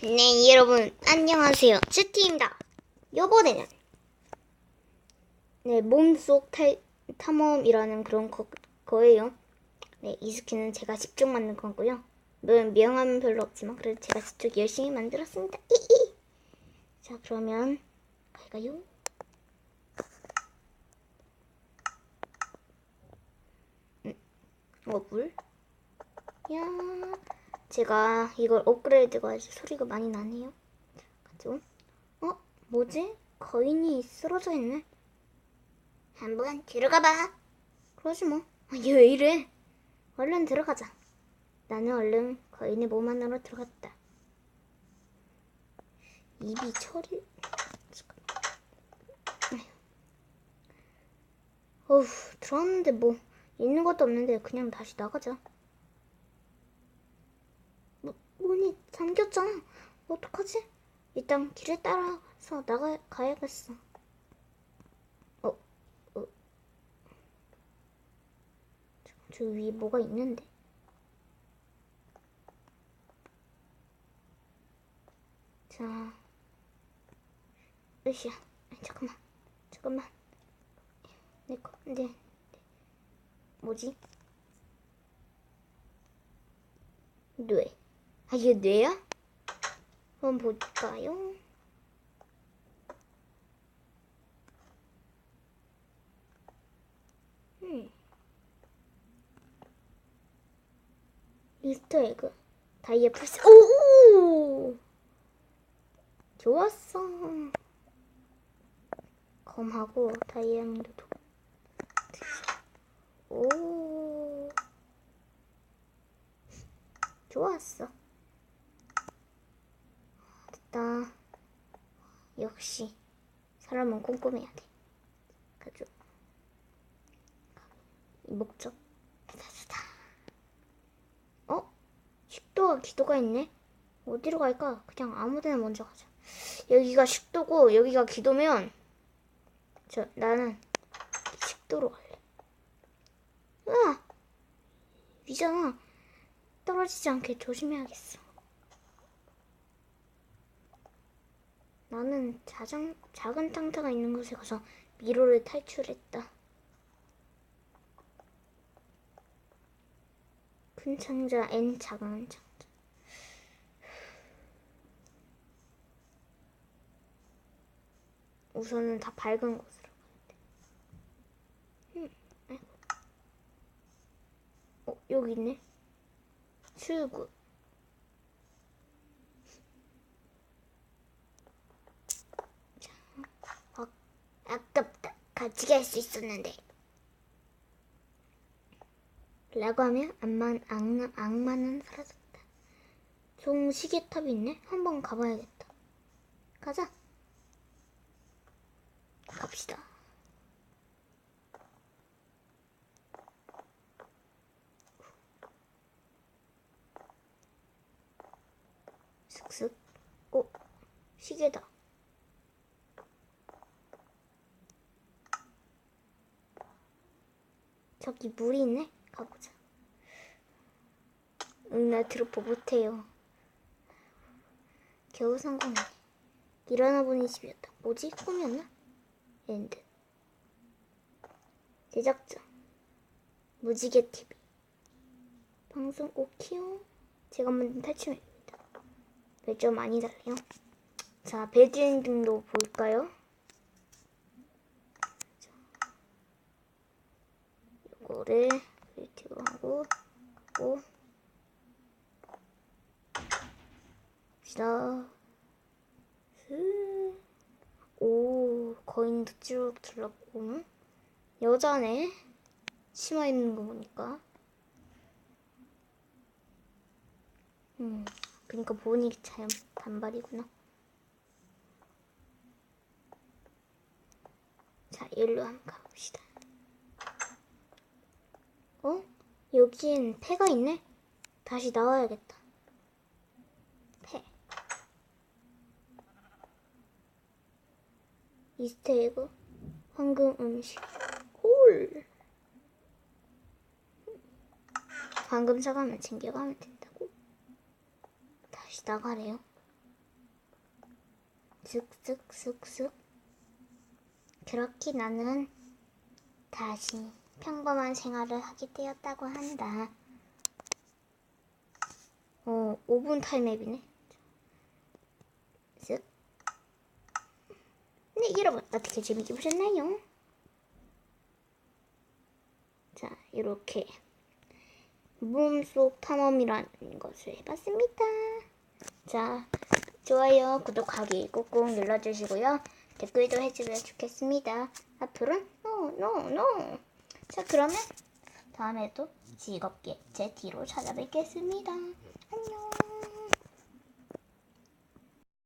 네, 여러분, 안녕하세요. 쯔티입니다. 요번에는, 네, 몸속 탈, 탐험이라는 그런 거, 거예요. 네, 이 스킨은 제가 직접 만든 거고요. 물론 명함은 별로 없지만, 그래도 제가 직접 열심히 만들었습니다. 이이. 자, 그러면, 갈까요? 음, 어, 물? 야, 제가 이걸 업그레이드가 해서 소리가 많이 나네요. 가죠. 어, 뭐지? 거인이 쓰러져 있네. 한번 들어가 봐. 그러지 뭐. 아, 얘왜 이래? 얼른 들어가자. 나는 얼른 거인의 몸 안으로 들어갔다. 입이 철이. 어휴, 들어왔는데 뭐 있는 것도 없는데 그냥 다시 나가자. 뭐, 문이 잠겼잖아. 어떡하지? 일단 길을 따라서 나가 가야겠어. 어, 어. 저 위에 뭐가 있는데? 자, 으쌰. 잠깐만, 잠깐만. 내 거, 네, 네. 뭐지? 뇌. 아, 이게 뇌야? 한번 볼까요? 음. 이스터 에그. 다이아 플스. 오! 좋았어. 검하고 다이아몬드 도. 오. 좋았어. 됐다. 역시 사람은 꼼꼼해야 돼. 가죠. 이 목적. 다다다. 어? 식도와 기도가 있네. 어디로 갈까? 그냥 아무데나 먼저 가자. 여기가 식도고 여기가 기도면 저 나는 식도로 갈래. 으아! 위잖아. 떨어지지 않게 조심해야겠어. 나는 자장, 작은 탕타가 있는 곳에 가서 미로를 탈출했다. 큰 창자 N 작은 창자. 우선은 다 밝은 곳으로 가야 돼. 음. 어, 여기 있네. 출구. 자, 아, 같이 갈수 있었는데. 라고 하면 악마, 악마, 악마는 사라졌다. 종 시계탑이 있네? 한번 가봐야겠다. 가자. 갑시다. 슥슥. 오, 시계다. 저기 물이 있네? 가보자. 응, 나 드롭퍼 못해요. 겨우 성공이네. 일어나 보니 집이었다. 뭐지? 꿈이었나? 엔드. 제작자. 무지개 TV. 방송 오키요. 제가 만든 탈춤입니다. 별점 많이 달래요. 자, 배드엔딩도 볼까요? 자, 이거를 유튜브 하고 하고 봅시다. 스- 오, 거인도 쭉 둘러보고 여자네. 치마 입는 거 보니까. 음, 그러니까 보니 참 단발이구나. 자, 일로 한번 가봅시다. 어? 여기엔 패가 있네? 다시 나와야겠다. 패. 이스터에그 황금 음식 홀 황금 사과만 챙겨가면 된다고 다시 나가래요 쓱쓱쓱쓱. 그렇게 나는 다시 평범한 생활을 하게 되었다고 한다. 어, 5분 타임앱이네. 쓱. 네, 여러분 어떻게 재밌게 보셨나요? 자, 이렇게 몸속 탐험이라는 것을 해봤습니다. 자, 좋아요, 구독하기 꾹꾹 눌러주시고요. 댓글도 해주면 좋겠습니다. 앞으로는 no, no, no. 자, 그러면 다음에도 즐겁게 제 뒤로 찾아뵙겠습니다. 안녕.